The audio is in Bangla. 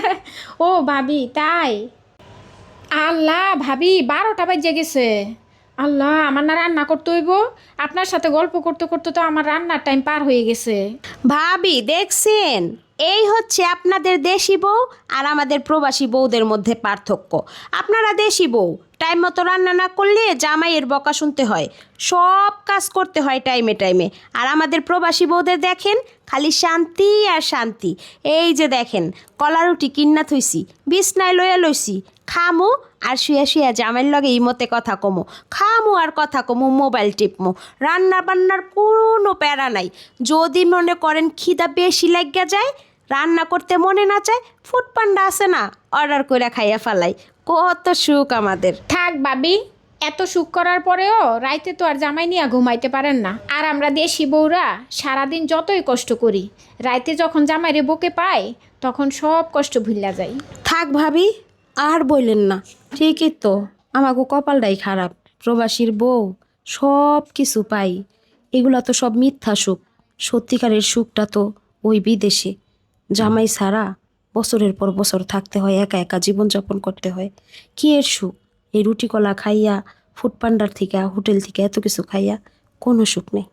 ও ভাবি, তাই? আল্লাহ ভাবি, বারোটা বাজে গেছে। আল্লাহ, আমার না রান্না করতে হইব। আপনার সাথে গল্প করতে করতে তো আমার রান্নার টাইম পার হয়ে গেছে। ভাবি, দেখছেন? এই হচ্ছে আপনাদের দেশি বউ আর আমাদের প্রবাসী বউদের মধ্যে পার্থক্য। আপনারা দেশি বউ, টাইম মতো রান্না না করলে জামাইয়ের বকা শুনতে হয়। সব কাজ করতে হয় টাইমে টাইমে। আর আমাদের প্রবাসী বউদের দেখেন, খালি শান্তি আর শান্তি। এই যে দেখেন, কলা রুটি কিন্না থইছি, বিছনায় লইয়া লইছি, খামো আর শুয়া শুয়া জামাইয়ের লগে ইমতে কথা কমো। খামো আর কথা কমো, মোবাইল টিপমো। রান্না বান্নার কোনো প্যারা নাই। যদি মনে করেন খিদা বেশি লাগিয়া যায় রান্না করতে মনে না চায় ফুড পান্ডা আছে না অর্ডার করে খাইয়া ফেলাই। কত সুখ আমাদের। থাক ভাবি এত সুখ করার পরেও রাইতে তো আর জামাই নিয়ে ঘুমাইতে পারেন না। আর আমরা দেশি বউরা সারাদিন যতই কষ্ট করি রাইতে যখন জামাইরে বকে পাই তখন সব কষ্ট ভুলিয়া যাই। থাক ভাবি আর বললেন না। ঠিকই তো আমাকে কপালটাই খারাপ। প্রবাসীর বউ সব কিছু পাই। এগুলা তো সব মিথ্যা সুখ। সত্যিকারের সুখটা তো ওই বিদেশে। জামাই সারা বছরের পর বছর থাকতে হয়, একা একা জীবনযাপন করতে হয়। কি এর সুখ? এই রুটি কলা খাইয়া ফুড পান্ডার থেকে, হোটেল থেকে এত কিছু খাইয়া কোনো সুখ নেই।